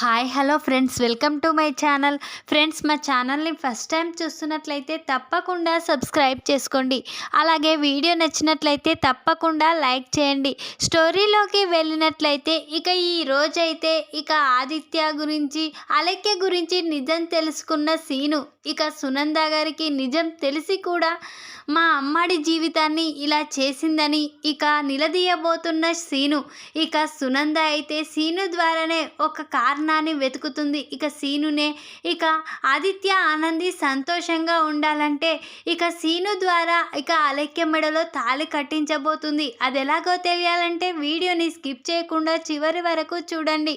Hi hello friends. Welcome to my channel. Friends మా ఛానల్ని first time చూస్తున్నట్లయితే తప్పకుండా సబ్స్క్రైబ్ చేసుకోండి. అలాగే వీడియో నచ్చినట్లయితే తప్పకుండా లైక్ చేయండి. స్టోరీలోకి వెళ్ళినట్లయితే ఇక ఈ రోజైతే ఇక ఆదిత్య గురించి అలక్య గురించి నిజం తెలుసుకున్న సీను ఇక సునంద గారికి నిజం తెలిసి కూడా మా అమ్మాడి జీవితాన్ని ఇలా చేసిందని ఇక నిలదీయబోతున్న సీను. ఇక సునంద అయితే సీను ద్వారానే ఒక కారణాన్ని వెతుకుతుంది. ఇక సీనునే ఇక ఆదిత్య ఆనంది సంతోషంగా ఉండాలంటే ఇక సీను ద్వారా ఇక అలక్య మెడలో తాళి కట్టించబోతుంది. అది ఎలాగో తెలియాలంటే వీడియోని స్కిప్ చేయకుండా చివరి వరకు చూడండి.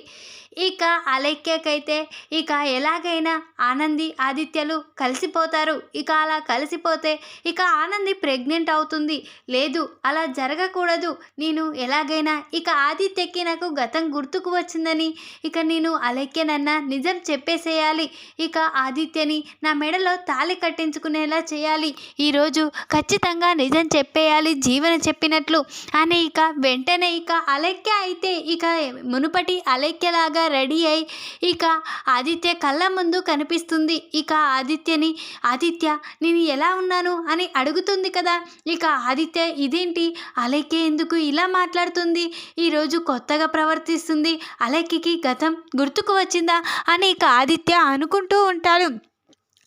ఇక అలైక్యకైతే ఇక ఎలాగైనా ఆనంది ఆదిత్యలు కలిసిపోతారు. ఇక అలా కలిసిపోతే ఇక ఆనంది ప్రెగ్నెంట్ అవుతుంది. లేదు అలా జరగకూడదు. నేను ఎలాగైనా ఇక ఆదిత్యకి నాకు గతం గుర్తుకు వచ్చిందని ఇక నేను అలైక్యనన్న నిజం చెప్పేసేయాలి. ఇక ఆదిత్యని నా మెడలో తాళి కట్టించుకునేలా చేయాలి. ఈరోజు ఖచ్చితంగా నిజం చెప్పేయాలి జీవన చెప్పినట్లు. అని ఇక వెంటనే ఇక అలైక్య అయితే ఇక మునుపటి అలైక్యలాగా రెడీ అయి ఇక ఆదిత్య కళ్ళ ముందు కనిపిస్తుంది. ఇక ఆదిత్యని ఆదిత్య నేను ఎలా ఉన్నాను? అని అడుగుతుంది కదా. ఇక ఆదిత్య ఇదేంటి? అలక్య ఎందుకు ఇలా మాట్లాడుతుంది? ఈరోజు కొత్తగా ప్రవర్తిస్తుంది అలక్యకి గతం గుర్తుకు వచ్చిందా? అని ఇక ఆదిత్య అనుకుంటూ ఉంటాడు.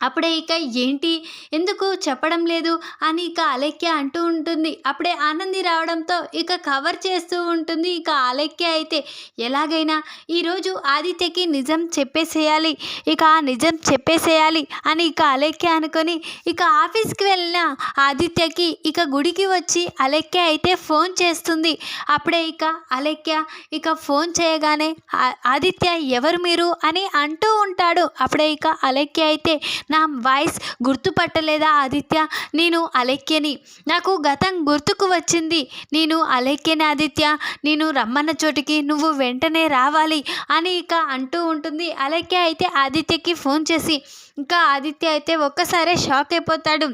అప్పుడే ఇక ఏంటి? ఎందుకు చెప్పడం లేదు? అని ఇక అలెక్య అంటూ ఉంటుంది. అప్పుడే ఆనంది రావడంతో ఇక కవర్ చేస్తూ ఉంటుంది ఇక అలెక్య అయితే. ఎలాగైనా ఈరోజు ఆదిత్యకి నిజం చెప్పేసేయాలి. ఇక ఆ నిజం చెప్పేసేయాలి అని ఇక అలెక్య అనుకొని ఇక ఆఫీస్కి వెళ్ళిన ఆదిత్యకి ఇక గుడికి వచ్చి అలెక్య అయితే ఫోన్ చేస్తుంది. అప్పుడే ఇక అలెక్య ఇక ఫోన్ చేయగానే ఆదిత్య ఎవరు మీరు? అని అంటూ ఉంటాడు. అప్పుడే ఇక అలెక్య అయితే నా వాయిస్ గుర్తుపట్టలేదా ఆదిత్య? నేను అలక్యని నాకు గతం గుర్తుకు వచ్చింది. నేను అలెక్యని ఆదిత్య. నేను రమ్మన్న చోటికి నువ్వు వెంటనే రావాలి అని ఇక అంటూ ఉంటుంది. అలెక్య అయితే ఆదిత్యకి ఫోన్ చేసి ఇంకా ఆదిత్య అయితే ఒక్కసారే షాక్ అయిపోతాడు.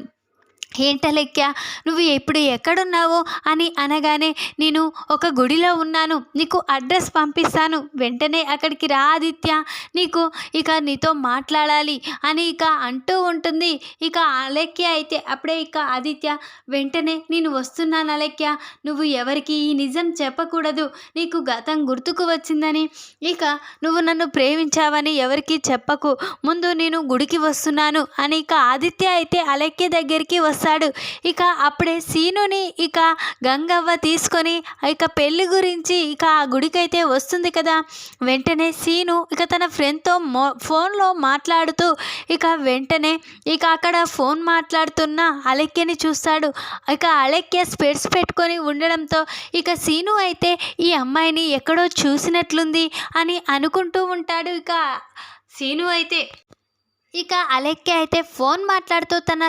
ఏంటలెక్య నువ్వు ఎప్పుడు ఎక్కడున్నావో అని అనగానే నేను ఒక గుడిలో ఉన్నాను. నీకు అడ్రస్ పంపిస్తాను. వెంటనే అక్కడికి రా ఆదిత్య. నీకు ఇక నీతో మాట్లాడాలి అని ఇక అంటూ ఉంటుంది. ఇక అలెక్య అయితే అప్పుడే ఇక ఆదిత్య వెంటనే నేను వస్తున్నాను అలెక్య నువ్వు ఎవరికి ఈ నిజం చెప్పకూడదు. నీకు గతం గుర్తుకు వచ్చిందని. ఇక నువ్వు నన్ను ప్రేమించావని ఎవరికి చెప్పకు. ముందు నేను గుడికి వస్తున్నాను. అని ఇక ఆదిత్య అయితే అలెక్య దగ్గరికి వస్తాడు ఇక అప్పుడే సీనుని ఇక గంగవ్వ తీసుకొని ఇక పెళ్ళి గురించి ఇక ఆ గుడికైతే వస్తుంది కదా. వెంటనే సీను ఇక తన ఫ్రెండ్తో మో ఫోన్లో మాట్లాడుతూ ఇక వెంటనే ఇక అక్కడ ఫోన్ మాట్లాడుతున్న అలెక్యని చూస్తాడు. ఇక అలెక్య స్పెడ్స్ పెట్టుకొని ఉండడంతో ఇక సీను అయితే ఈ అమ్మాయిని ఎక్కడో చూసినట్లుంది అని అనుకుంటూ ఉంటాడు. ఇక సీను అయితే ఇక అలెక్య అయితే ఫోన్ మాట్లాడుతూ తన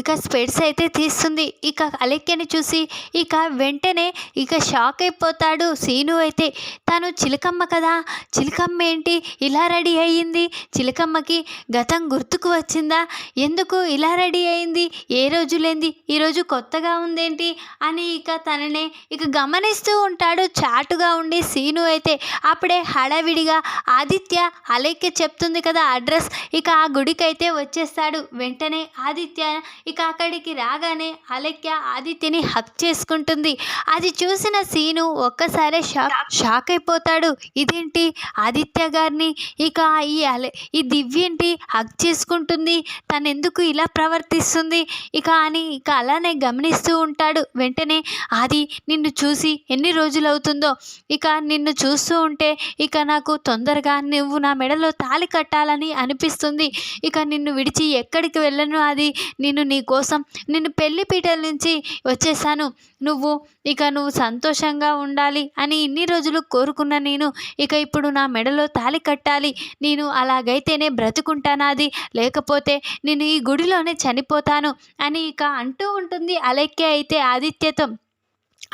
ఇక స్పెడ్స్ అయితే తీస్తుంది. ఇక అలెక్యని చూసి ఇక వెంటనే ఇక షాక్ అయిపోతాడు సీను అయితే. తను చిలకమ్మ కదా చిలకమ్మ ఏంటి? ఇలా రెడీ అయ్యింది? చిలకమ్మకి గతం గుర్తుకు వచ్చిందా? ఎందుకు ఇలా రెడీ అయింది ఏ రోజు లేంది ఈరోజు కొత్తగా ఉందేంటి? అని ఇక తననే ఇక గమనిస్తూ ఉంటాడు. చాటుగా ఉండి సీను అయితే అప్పుడే హడావిడిగా ఆదిత్య అలెక్య చెప్తుంది కదా అడ్రస్. ఇక ఆ గుడికైతే వచ్చేస్తాడు. వెంటనే ఆదిత్య ఇక అక్కడికి రాగానే అలెక్య ఆదిత్యని హక్ చేసుకుంటుంది. అది చూసిన సీను ఒక్కసారే షాక్ షాక్ అయిపోతాడు. ఇదేంటి? ఆదిత్య గారిని ఇక ఈ అలె ఈ దివ్యేంటి హక్ చేసుకుంటుంది. తనెందుకు ఇలా ప్రవర్తిస్తుంది? ఇక అని ఇక అలానే గమనిస్తూ ఉంటాడు. వెంటనే ఆది నిన్ను చూసి ఎన్ని రోజులు అవుతుందో ఇక నిన్ను చూస్తూ ఉంటే ఇక నాకు తొందరగా నువ్వు నా మెడలో తాళి కట్టాలని అనిపిస్తుంది. ఇక నిన్ను విడిచి ఎక్కడికి వెళ్ళను అది నేను నీ కోసం నిన్ను పెళ్ళిపీటల నుంచి వచ్చేసాను నువ్వు ఇక నువ్వు సంతోషంగా ఉండాలి అని ఇన్ని రోజులు కోరుకున్న నేను ఇక ఇప్పుడు నా మెడలో తాళి కట్టాలి. నేను అలాగైతేనే బ్రతుకుంటానాది లేకపోతే నేను ఈ గుడిలోనే చనిపోతాను అని ఇక అంటూ ఉంటుంది అలెక్య అయితే ఆదిత్యతో.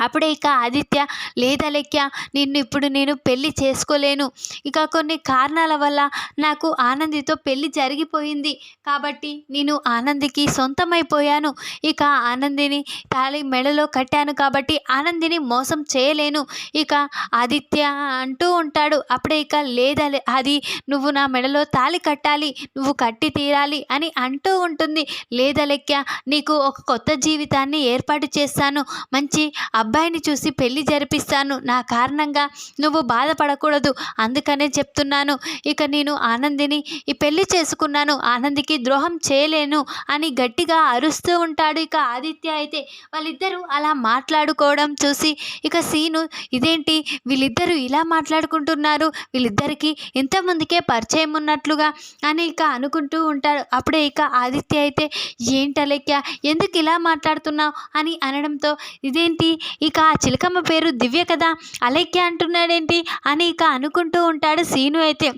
అప్పుడే ఇక ఆదిత్య లేదా లెక్క నిన్ను ఇప్పుడు నేను పెళ్ళి చేసుకోలేను. ఇక కొన్ని కారణాల వల్ల నాకు ఆనందితో పెళ్ళి జరిగిపోయింది. కాబట్టి నేను ఆనందికి సొంతమైపోయాను. ఇక ఆనందిని తాళి మెడలో కట్టాను కాబట్టి ఆనందిని మోసం చేయలేను. ఇక ఆదిత్య అంటూ ఉంటాడు అప్పుడే ఇక లేదా అది నువ్వు నా మెడలో తాళి కట్టాలి నువ్వు కట్టి తీరాలి అని అంటూ ఉంటుంది. లేదా లెక్క నీకు ఒక కొత్త జీవితాన్ని ఏర్పాటు చేస్తాను. మంచి అబ్బాయిని చూసి పెళ్ళి జరిపిస్తాను. నా కారణంగా నువ్వు బాధపడకూడదు. అందుకనే చెప్తున్నాను. ఇక నేను ఆనందిని ఈ పెళ్ళి చేసుకున్నాను. ఆనందికి ద్రోహం చేయలేను అని గట్టిగా అరుస్తూ ఉంటాడు ఇక ఆదిత్య అయితే. వాళ్ళిద్దరూ అలా మాట్లాడుకోవడం చూసి ఇక సీను ఇదేంటి? వీళ్ళిద్దరూ ఇలా మాట్లాడుకుంటున్నారు. వీళ్ళిద్దరికీ ఇంతమందికే పరిచయం ఉన్నట్లుగా అని ఇక అనుకుంటూ ఉంటాడు. అప్పుడే ఇక ఆదిత్య అయితే ఏంటలెక్క ఎందుకు ఇలా మాట్లాడుతున్నావు? అని అనడంతో ఇదేంటి? ఇక ఆ చిలకమ్మ పేరు దివ్య కదా? అలెక్య అంటున్నాడేంటి? అని ఇక అనుకుంటూ ఉంటాడు సీను అయితే.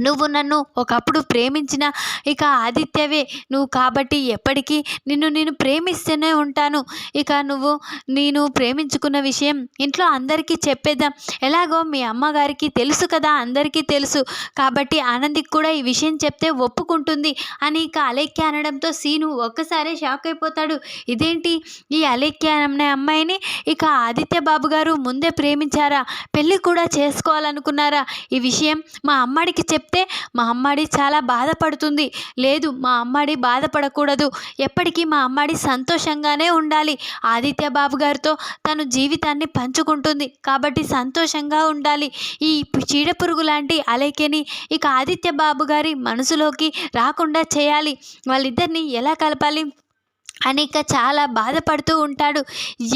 నువ్వు నన్ను ఒకప్పుడు ప్రేమించిన ఇక ఆదిత్యవే. నువ్వు కాబట్టి ఎప్పటికీ నిన్ను నేను ప్రేమిస్తూనే ఉంటాను. ఇక నువ్వు నేను ప్రేమించుకున్న విషయం ఇంట్లో అందరికీ చెప్పేద్దాం. ఎలాగో మీ అమ్మగారికి తెలుసు కదా అందరికీ తెలుసు. కాబట్టి ఆనందికి కూడా ఈ విషయం చెప్తే ఒప్పుకుంటుంది అని ఇక అలెక్య అనడంతో సీను ఒక్కసారే షాక్ అయిపోతాడు. ఇదేంటి? ఈ అలెక్య అనే అమ్మాయిని ఇక ఆదిత్య బాబు గారు ముందే ప్రేమించారా? పెళ్ళి కూడా చేసుకోవాలనుకున్నారా? ఈ విషయం మా అమ్మాడికి చెప్తే మా అమ్మాడి చాలా బాధపడుతుంది. లేదు మా అమ్మాడి బాధపడకూడదు. ఎప్పటికీ మా అమ్మాడి సంతోషంగానే ఉండాలి. ఆదిత్య బాబు గారితో తను జీవితాన్ని పంచుకుంటుంది. కాబట్టి సంతోషంగా ఉండాలి. ఈ చీడపురుగు లాంటి అలైక్యని ఇక ఆదిత్య బాబు గారి మనసులోకి రాకుండా చేయాలి. వాళ్ళిద్దరిని ఎలా కలపాలి? అని ఇక చాలా బాధపడుతూ ఉంటాడు.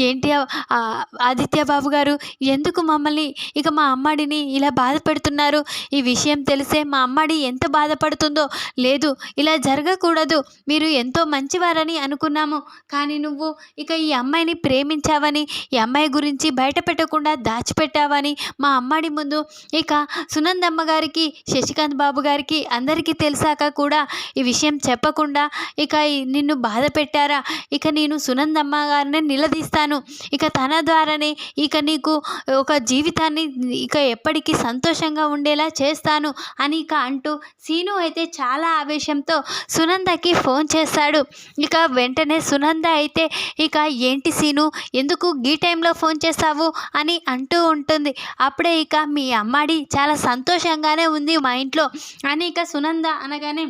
ఏంటి ఆ ఆదిత్య బాబు గారు? ఎందుకు మమ్మల్ని ఇక మా అమ్మాడిని ఇలా బాధ పెడుతున్నారు ఈ విషయం తెలిసే మా అమ్మాడి ఎంత బాధపడుతుందో లేదు ఇలా జరగకూడదు. మీరు ఎంతో మంచివారని అనుకున్నాము. కానీ నువ్వు ఇక ఈ అమ్మాయిని ప్రేమించావని ఈ అమ్మాయి గురించి బయట పెట్టకుండా దాచిపెట్టావని మా అమ్మాడి ముందు ఇక సునందమ్మ గారికి శశికాంత్ బాబు గారికి అందరికీ తెలిసాక కూడా ఈ విషయం చెప్పకుండా ఇక నిన్ను బాధ పెట్టారు ఇక నేను సునందమ్మ గారిని నిలదీస్తాను. ఇక తన ద్వారానే ఇక నీకు ఒక జీవితాన్ని ఇక ఎప్పటికీ సంతోషంగా ఉండేలా చేస్తాను అని ఇక అంటూ సీను అయితే చాలా ఆవేశంతో సునందకి ఫోన్ చేస్తాడు. ఇక వెంటనే సునంద అయితే ఇక ఏంటి సీను ఎందుకు ఈ టైంలో ఫోన్ చేస్తావు అని అంటూ ఉంటుంది. అప్పుడే ఇక మీ అమ్మాడి చాలా సంతోషంగానే ఉంది మా ఇంట్లో అని ఇక సునంద అనగానే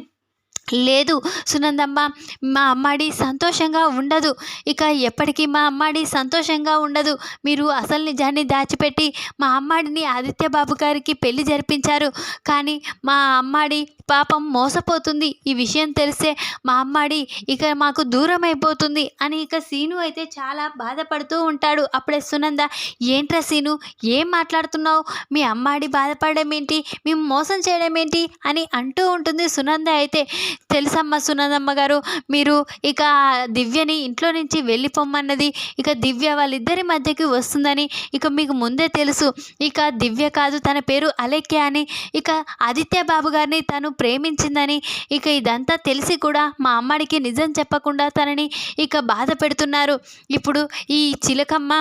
లేదు సునందమ్మ మా అమ్మాడి సంతోషంగా ఉండదు. ఇక ఎప్పటికీ మా అమ్మాడి సంతోషంగా ఉండదు. మీరు అసలు నిజాన్ని దాచిపెట్టి మా అమ్మాడిని ఆదిత్య బాబు గారికి పెళ్ళి జరిపించారు. కానీ మా అమ్మాడి పాపం మోసపోతుంది. ఈ విషయం తెలిస్తే మా అమ్మాడి ఇక మాకు దూరం అయిపోతుంది అని ఇక సీను అయితే చాలా బాధపడుతూ ఉంటాడు. అప్పుడే సునంద ఏంట్రా సీను ఏం మాట్లాడుతున్నావు? మీ అమ్మాడి బాధపడడం ఏంటి? మేము మోసం చేయడం ఏంటి? అని అంటూ ఉంటుంది సునంద అయితే. తెలుసమ్మా సునందమ్మ గారు మీరు ఇక దివ్యని ఇంట్లో నుంచి వెళ్ళిపోమ్మన్నది. ఇక దివ్య వాళ్ళిద్దరి మధ్యకి వస్తుందని ఇక మీకు ముందే తెలుసు. ఇక దివ్య కాదు తన పేరు అలేఖ్య అని. ఇక ఆదిత్య బాబు గారిని తను ప్రేమించిందని ఇక ఇదంతా తెలిసి కూడా మా అమ్మడికి నిజం చెప్పకుండా తనని ఇక బాధ పెడుతున్నారు. ఇప్పుడు ఈ చిలకమ్మ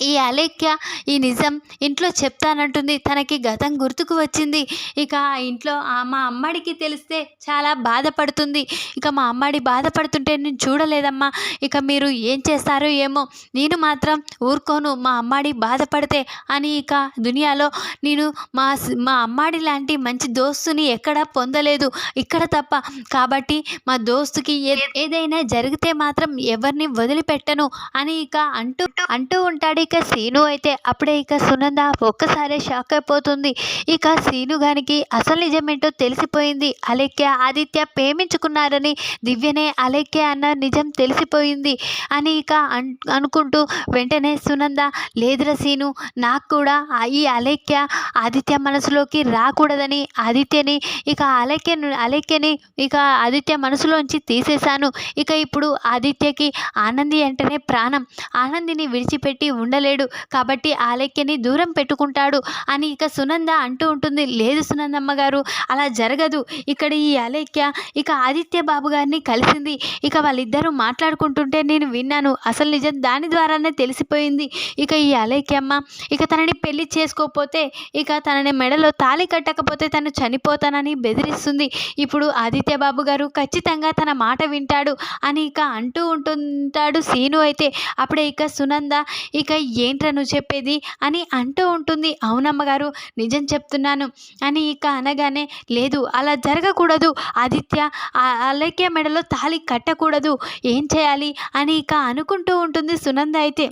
ఈ అలేఖ్య ఈ నిజం ఇంట్లో చెప్తానంటుంది. తనకి గతం గుర్తుకు వచ్చింది. ఇక ఆ ఇంట్లో మా అమ్మడికి తెలిస్తే చాలా బాధపడుతుంది. ఇక మా అమ్మడి బాధపడుతుంటే నేను చూడలేదమ్మా. ఇక మీరు ఏం చేస్తారో ఏమో నేను మాత్రం ఊరుకోను. మా అమ్మాడి బాధపడితే అని ఇక దునియాలో నేను మా మా అమ్మాడి లాంటి మంచి దోస్తుని ఎక్కడా పొందలేదు. ఇక్కడ తప్ప కాబట్టి మా దోస్తుకి ఏ- ఏదైనా జరిగితే మాత్రం ఎవరిని వదిలిపెట్టను అని ఇక అంటూ అంటూ ఉంటాడు. ఇక సీను అయితే అప్పుడే ఇక సునంద ఒక్కసారే షాక్ అయిపోతుంది. ఇక సీను గానికి అసలు నిజమేంటో తెలిసిపోయింది. అలెక్య ఆదిత్య ప్రేమించుకున్నారని దివ్యనే అలెక్య అన్న నిజం తెలిసిపోయింది అని ఇక అన్ అనుకుంటూ వెంటనే సునంద లేదురా సీను నాకు కూడా ఈ అలెక్య ఆదిత్య మనసులోకి రాకూడదని ఆదిత్యని ఇక అలేఖ్య అలెక్యని ఇక ఆదిత్య మనసులోంచి తీసేశాను. ఇక ఇప్పుడు ఆదిత్యకి ఆనంది అంటేనే ప్రాణం. ఆనందిని విడిచిపెట్టి ఉండ ఉండలేడు. కాబట్టి ఆలక్యని దూరం పెట్టుకుంటాడు అని ఇక సునంద అంటూ ఉంటుంది. లేదు సునందమ్మ గారు అలా జరగదు. ఇక్కడ ఈ ఆలక్య ఇక ఆదిత్య బాబు గారిని కలిసింది. ఇక వాళ్ళిద్దరూ మాట్లాడుకుంటుంటే నేను విన్నాను. అసలు నిజం దాని ద్వారానే తెలిసిపోయింది. ఇక ఈ అలైక్యమ్మ ఇక తనని పెళ్ళి చేసుకోకపోతే ఇక తనని మెడలో తాళి కట్టకపోతే తను చనిపోతానని బెదిరిస్తుంది. ఇప్పుడు ఆదిత్య బాబు గారు ఖచ్చితంగా తన మాట వింటాడు అని ఇక అంటూ ఉంటుంటాడు సీను అయితే. అప్పుడే ఇక సునంద ఇక ఏంట్రా నువ్వు చెప్పేది? అని అంటూ ఉంటుంది. అవునమ్మగారు నిజం చెప్తున్నాను. అని ఇక అనగానే లేదు అలా జరగకూడదు ఆదిత్య. ఆ- మెడలో తాళి కట్టకూడదు. ఏం చేయాలి? అని ఇక అనుకుంటూ ఉంటుంది సునంద అయితే.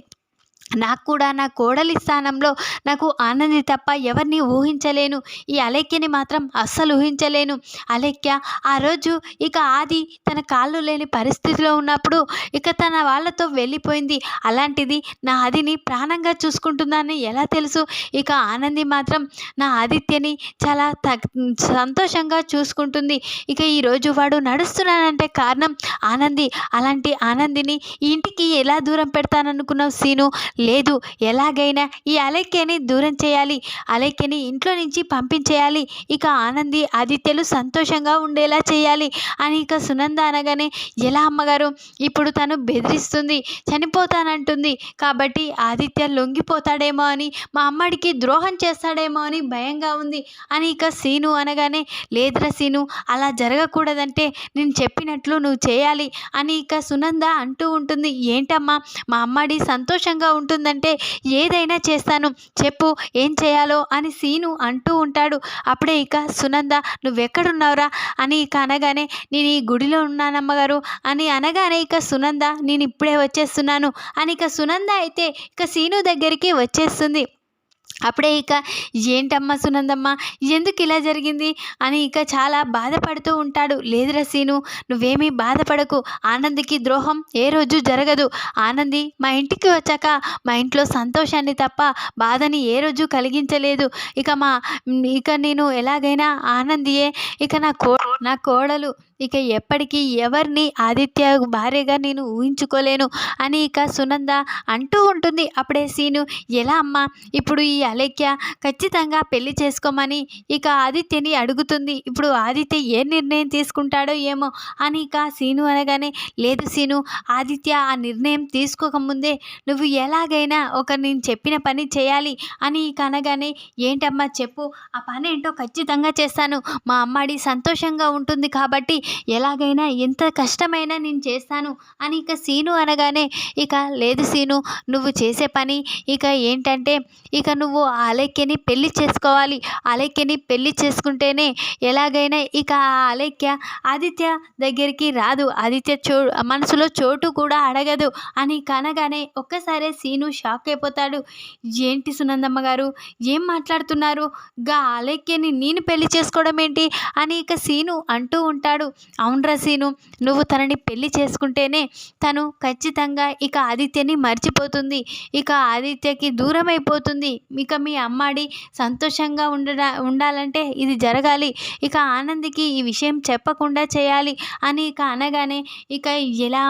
నాకు కూడా నా కోడలి స్థానంలో నాకు ఆనంది తప్ప ఎవరిని ఊహించలేను. ఈ అలేఖ్యని మాత్రం అస్సలు ఊహించలేను. అలేఖ్య ఆ రోజు ఇక ఆది తన కాళ్ళు లేని పరిస్థితిలో ఉన్నప్పుడు ఇక తన వాళ్ళతో వెళ్ళిపోయింది. అలాంటిది నా ఆదిని ప్రాణంగా చూసుకుంటుందని ఎలా తెలుసు? ఇక ఆనంది మాత్రం నా ఆదిత్యని చాలా తగ్ సంతోషంగా చూసుకుంటుంది. ఇక ఈరోజు వాడు నడుస్తున్నానంటే కారణం ఆనంది. అలాంటి ఆనందిని ఈ ఇంటికి ఎలా దూరం పెడతాననుకున్నావు సీను? లేదు ఎలాగైనా ఈ అలెక్యని దూరం చేయాలి. అలెక్యని ఇంట్లో నుంచి పంపించేయాలి. ఇక ఆనంది ఆదిత్యలు సంతోషంగా ఉండేలా చేయాలి అని ఇక సునంద అనగానే ఎలా అమ్మగారు? ఇప్పుడు తను బెదిరిస్తుంది చనిపోతానంటుంది. కాబట్టి ఆదిత్య లొంగిపోతాడేమో అని మా అమ్మడికి ద్రోహం చేస్తాడేమో అని భయంగా ఉంది అని ఇక సీను అనగానే లేదురా సీను అలా జరగకూడదంటే నేను చెప్పినట్లు నువ్వు చేయాలి అని ఇక సునంద అంటూ ఉంటుంది. ఏంటమ్మా? మా అమ్మడి సంతోషంగా ఉంటుందంటే ఏదైనా చేస్తాను. చెప్పు ఏం చేయాలో అని సీను అంటూ ఉంటాడు. అప్పుడే ఇక సునంద నువ్వెక్కడున్నావురా? అని ఇక అనగానే నేను ఈ గుడిలో ఉన్నానమ్మగారు. అని అనగానే ఇక సునంద నేను ఇప్పుడే వచ్చేస్తున్నాను. అని ఇక సునంద అయితే ఇక సీను దగ్గరికి వచ్చేస్తుంది. అప్పుడే ఇక ఏంటమ్మా సునందమ్మ ఎందుకు ఇలా జరిగింది? అని ఇక చాలా బాధపడుతూ ఉంటాడు. లేదురా సీను నువ్వేమీ బాధపడకు. ఆనందికి ద్రోహం ఏ రోజు జరగదు. ఆనంది మా ఇంటికి వచ్చాక మా ఇంట్లో సంతోషాన్ని తప్ప బాధని ఏ రోజు కలిగించలేదు. ఇక మా ఇక నేను ఎలాగైనా ఆనందియే. ఇక నా కో నా కోడలు ఇక ఎప్పటికీ ఎవరిని ఆదిత్య భార్యగా నేను ఊహించుకోలేను అని ఇక సునంద అంటూ ఉంటుంది. అప్పుడే సీను ఎలా అమ్మా ఇప్పుడు ఈ అలేఖ్య ఖచ్చితంగా పెళ్ళి చేసుకోమని ఇక ఆదిత్యని అడుగుతుంది. ఇప్పుడు ఆదిత్య ఏ నిర్ణయం తీసుకుంటాడో ఏమో అని ఇక సీను అనగానే లేదు సీను ఆదిత్య ఆ నిర్ణయం తీసుకోకముందే నువ్వు ఎలాగైనా ఒక నేను చెప్పిన పని చేయాలి అని ఇక అనగానే ఏంటమ్మా చెప్పు ఆ పని ఏంటో ఖచ్చితంగా చేస్తాను. మా అమ్మాడి సంతోషంగా ఉంటుంది కాబట్టి ఎలాగైనా ఎంత కష్టమైనా నేను చేస్తాను అని ఇక సీను అనగానే ఇక లేదు సీను నువ్వు చేసే పని ఇక ఏంటంటే ఇక నువ్వు ఆ పెళ్ళి చేసుకోవాలి. అలేఖ్యని పెళ్ళి చేసుకుంటేనే ఎలాగైనా ఇక ఆ అలేఖ్య ఆదిత్య దగ్గరికి రాదు. ఆదిత్య చో మనసులో చోటు కూడా అడగదు అని కనగానే ఒక్కసారే సీను షాక్ అయిపోతాడు. ఏంటి సునందమ్మ గారు ఏం మాట్లాడుతున్నారు? గా అలేఖ్యని నేను పెళ్ళి చేసుకోవడం ఏంటి? అని ఇక సీను అంటూ ఉంటాడు. అవునరా సీను నువ్వు తనని పెళ్ళి చేసుకుంటేనే తను ఖచ్చితంగా ఇక ఆదిత్యని మర్చిపోతుంది. ఇక ఆదిత్యకి దూరం అయిపోతుంది ఇక మీ అమ్మాడి సంతోషంగా ఉండడా ఉండాలంటే ఇది జరగాలి. ఇక ఆనందికి ఈ విషయం చెప్పకుండా చేయాలి అని ఇక అనగానే ఇక ఎలా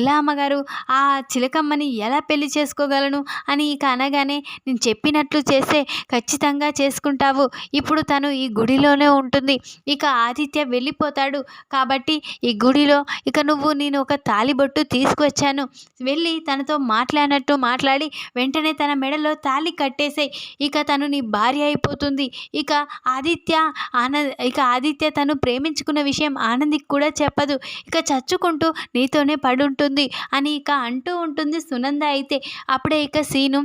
ఎలా అమ్మగారు ఆ చిలకమ్మని ఎలా పెళ్ళి చేసుకోగలను అని ఇక అనగానే నేను చెప్పినట్లు చేస్తే ఖచ్చితంగా చేసుకుంటావు. ఇప్పుడు తను ఈ గుడిలోనే ఉంటుంది. ఇక ఆదిత్య వెళ్ళిపోతాడు. కాబట్టి ఈ గుడిలో ఇక నువ్వు నేను ఒక తాలిబొట్టు తీసుకొచ్చాను. వెళ్ళి తనతో మాట్లాడినట్టు మాట్లాడి వెంటనే తన మెడలో తాళి కట్టేసాయి. ఇక తను నీ భార్య అయిపోతుంది. ఇక ఆదిత్య ఆనంద్ ఇక ఆదిత్య తను ప్రేమించుకున్న విషయం ఆనందికి కూడా చెప్పదు. ఇక చచ్చుకుంటూ నీతోనే పడుంటుంది అని ఇక అంటూ ఉంటుంది సునంద అయితే. అప్పుడే ఇక సీను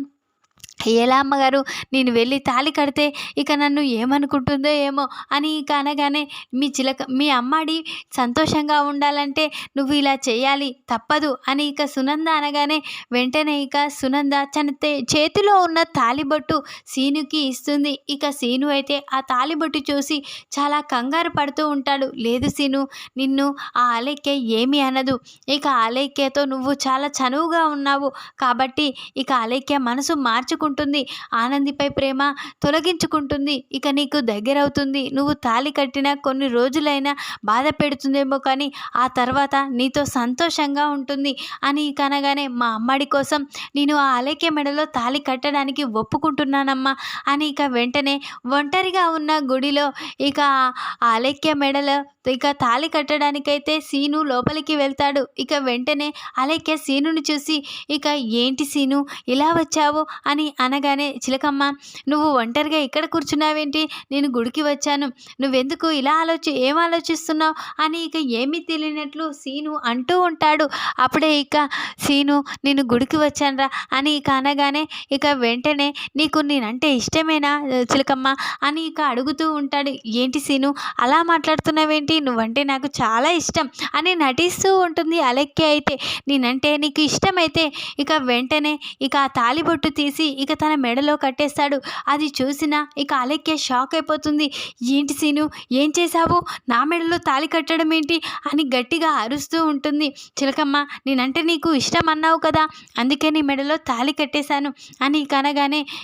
ఎలా అమ్మగారు? నేను వెళ్ళి తాళి కడితే ఇక నన్ను ఏమనుకుంటుందో ఏమో అని ఇక అనగానే మీ చిలక మీ అమ్మాడి సంతోషంగా ఉండాలంటే నువ్వు ఇలా చేయాలి తప్పదు అని ఇక సునంద అనగానే వెంటనే ఇక సునంద తన చేతిలో ఉన్న తాలిబొట్టు సీనుకి ఇస్తుంది. ఇక సీను అయితే ఆ తాలిబొట్టు చూసి చాలా కంగారు పడుతూ ఉంటాడు. లేదు సీను నిన్ను ఆ అలైక్య ఏమీ అనదు. ఇక అలైక్యతో నువ్వు చాలా చనువుగా ఉన్నావు కాబట్టి ఇక అలైక్య మనసు మార్చుకు తగ్గించుకుంటుంది ఆనందిపై ప్రేమ తొలగించుకుంటుంది. ఇక నీకు దగ్గరవుతుంది. నువ్వు తాళి కట్టిన కొన్ని రోజులైనా బాధ పెడుతుందేమో కానీ ఆ తర్వాత నీతో సంతోషంగా ఉంటుంది అని ఇక అనగానే మా అమ్మడి కోసం నేను ఆ అలేఖ్య మెడలో తాళి కట్టడానికి ఒప్పుకుంటున్నానమ్మా అని ఇక వెంటనే ఒంటరిగా ఉన్న గుడిలో ఇక ఆ అలేఖ్య మెడలో ఇక తాళి కట్టడానికైతే సీను లోపలికి వెళ్తాడు. ఇక వెంటనే అలేఖ్య సీనుని చూసి ఇక ఏంటి సీను? ఇలా వచ్చావు? అని అనగానే చిలకమ్మ నువ్వు ఒంటరిగా ఇక్కడ కూర్చున్నావేంటి? నేను గుడికి వచ్చాను. నువ్వెందుకు ఇలా ఆలోచి ఏం ఆలోచిస్తున్నావు? అని ఇక ఏమీ తెలియనట్లు సీను అంటూ ఉంటాడు. అప్పుడే ఇక సీను నేను గుడికి వచ్చానురా అని ఇక అనగానే ఇక వెంటనే నీకు నేనంటే ఇష్టమేనా చిలకమ్మ? అని ఇక అడుగుతూ ఉంటాడు. ఏంటి సీను అలా మాట్లాడుతున్నావేంటి? నువ్వంటే నాకు చాలా ఇష్టం అని నటిస్తూ ఉంటుంది అలెక్కి అయితే. నేనంటే నీకు ఇష్టమైతే ఇక వెంటనే ఇక ఆ తాలిబొట్టు తీసి ఇక తన మెడలో కట్టేస్తాడు. అది చూసిన ఇక అలెక్కే షాక్ అయిపోతుంది. ఏంటి సీను? ఏం చేశావు? నా మెడలో తాళి కట్టడం ఏంటి? అని గట్టిగా అరుస్తూ ఉంటుంది. చిలకమ్మ నేనంటే నీకు ఇష్టం అన్నావు కదా. అందుకే నీ మెడలో తాళి కట్టేశాను అని ఇక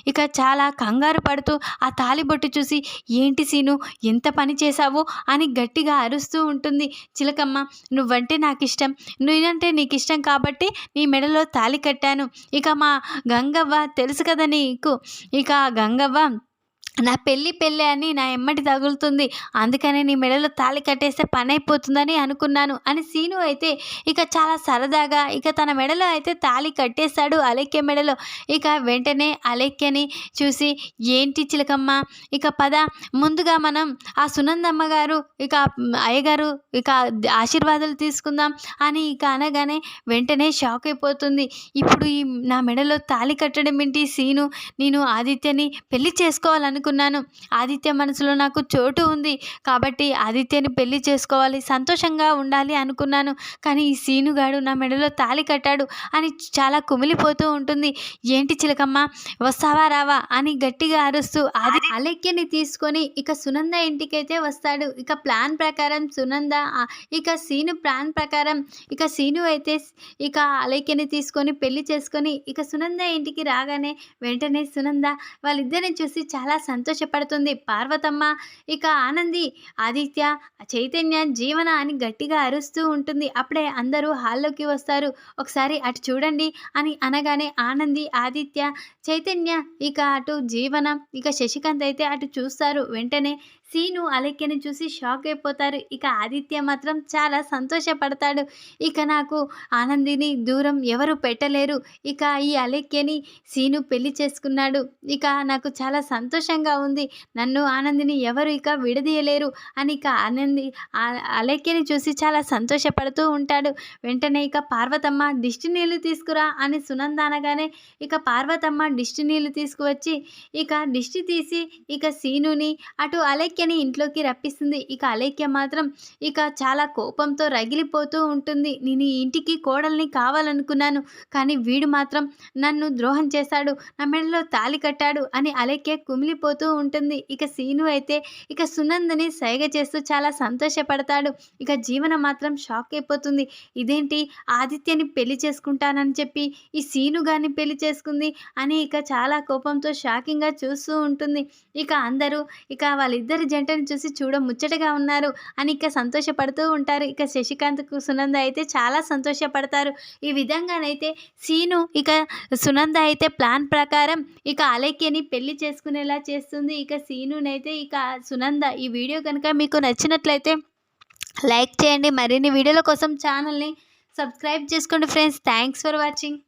ఇక చాలా కంగారు పడుతూ ఆ తాలిబొట్టు చూసి ఏంటి సీను? ఎంత పని చేశావు? అని గట్టిగా అరుస్తూ ఉంటుంది. చిలకమ్మ నువ్వంటే నాకు ఇష్టం నేనంటే నీకు ఇష్టం కాబట్టి నీ మెడలో తాళి కట్టాను. ఇక మా గంగవ్వ తెలుసు కదా నీకు? ఇక గంగవ్వ నా పెళ్ళి పెళ్ళి అని నా ఎమ్మటి తగులుతుంది. అందుకనే నీ మెడలో తాళి కట్టేస్తే పని అయిపోతుందని అనుకున్నాను. అని సీను అయితే ఇక చాలా సరదాగా ఇక తన మెడలో అయితే తాళి కట్టేస్తాడు అలెక్య మెడలో. ఇక వెంటనే అలెక్యని చూసి ఏంటి చిలకమ్మ? ఇక పద. ముందుగా మనం ఆ సునందమ్మ గారు ఇక అయ్యగారు ఇక ఆశీర్వాదాలు తీసుకుందాం అని ఇక అనగానే వెంటనే షాక్ అయిపోతుంది. ఇప్పుడు ఈ నా మెడలో తాళి కట్టడం ఏంటి సీను? నేను ఆదిత్యని పెళ్ళి చేసుకోవాలనుకున్నాను ఆదిత్య మనసులో నాకు చోటు ఉంది. కాబట్టి ఆదిత్యని పెళ్ళి చేసుకోవాలి సంతోషంగా ఉండాలి అనుకున్నాను. కానీ ఈ సీనుగాడు నా మెడలో తాళి కట్టాడు అని చాలా కుమిలిపోతూ ఉంటుంది. ఏంటి చిలకమ్మ? వస్తావా రావా? అని గట్టిగా అరుస్తూ ఆది అలెక్యని తీసుకొని ఇక సునంద ఇంటికైతే వస్తాడు. ఇక ప్లాన్ ప్రకారం సునంద ఇక సీను ప్లాన్ ప్రకారం ఇక సీను అయితే ఇక అలెక్యని తీసుకొని పెళ్ళి చేసుకొని ఇక సునంద ఇంటికి రాగానే వెంటనే సునంద వాళ్ళిద్దరిని చూసి చాలా సంతోషపడుతుంది. పార్వతమ్మ ఇక ఆనంది ఆదిత్య చైతన్య జీవన అని గట్టిగా అరుస్తూ ఉంటుంది. అప్పుడే అందరూ హాల్లోకి వస్తారు. ఒకసారి అటు చూడండి అని అనగానే ఆనంది ఆదిత్య చైతన్య ఇక అటు జీవన ఇక శశికాంత్ అయితే అటు చూస్తారు. వెంటనే సీను అలెక్యని చూసి షాక్ అయిపోతారు. ఇక ఆదిత్య మాత్రం చాలా సంతోషపడతాడు. ఇక నాకు ఆనందిని దూరం ఎవరు పెట్టలేరు. ఇక ఈ అలెక్యని సీను పెళ్ళి చేసుకున్నాడు. ఇక నాకు చాలా సంతోషంగా ఉంది. నన్ను ఆనందిని ఎవరు ఇక విడదీయలేరు అని ఇక ఆనంది అలెక్యని చూసి చాలా సంతోషపడుతూ ఉంటాడు. వెంటనే ఇక పార్వతమ్మ దిష్టి నీళ్ళు తీసుకురా అని సునంద అనగానే ఇక పార్వతమ్మ దిష్టి నీళ్ళు తీసుకువచ్చి ఇక దిష్టి తీసి ఇక సీనుని అటు అలెక్యని ఇంట్లోకి రప్పిస్తుంది. ఇక అలేఖ్య మాత్రం ఇక చాలా కోపంతో రగిలిపోతూ ఉంటుంది. నేను ఈ ఇంటికి కోడల్ని కావాలనుకున్నాను కానీ వీడు మాత్రం నన్ను ద్రోహం చేశాడు నా మెడలో తాళి కట్టాడు అని అలేఖ్య కుమిలిపోతూ ఉంటుంది. ఇక సీను అయితే ఇక సునందని సైగ చేస్తూ చాలా సంతోషపడతాడు. ఇక జీవన మాత్రం షాక్ అయిపోతుంది. ఇదేంటి? ఆదిత్యని పెళ్ళి చేసుకుంటానని చెప్పి ఈ సీను గారిని పెళ్ళి చేసుకుంది అని ఇక చాలా కోపంతో షాకింగ్గా చూస్తూ ఉంటుంది. ఇక అందరూ ఇక వాళ్ళిద్దరి జంటను చూసి చూడ ముచ్చటగా ఉన్నారు అని ఇక సంతోషపడుతూ ఉంటారు. ఇక శశికాంత్కు సునంద అయితే చాలా సంతోషపడతారు. ఈ విధంగానైతే సీను ఇక సునంద అయితే ప్లాన్ ప్రకారం ఇక అలైక్యని పెళ్ళి చేసుకునేలా చేస్తుంది. ఇక సీనునైతే ఇక సునంద. ఈ వీడియో కనుక మీకు నచ్చినట్లయితే లైక్ చేయండి. మరిన్ని వీడియోల కోసం ఛానల్ని సబ్స్క్రైబ్ చేసుకోండి ఫ్రెండ్స్. Thanks for watching.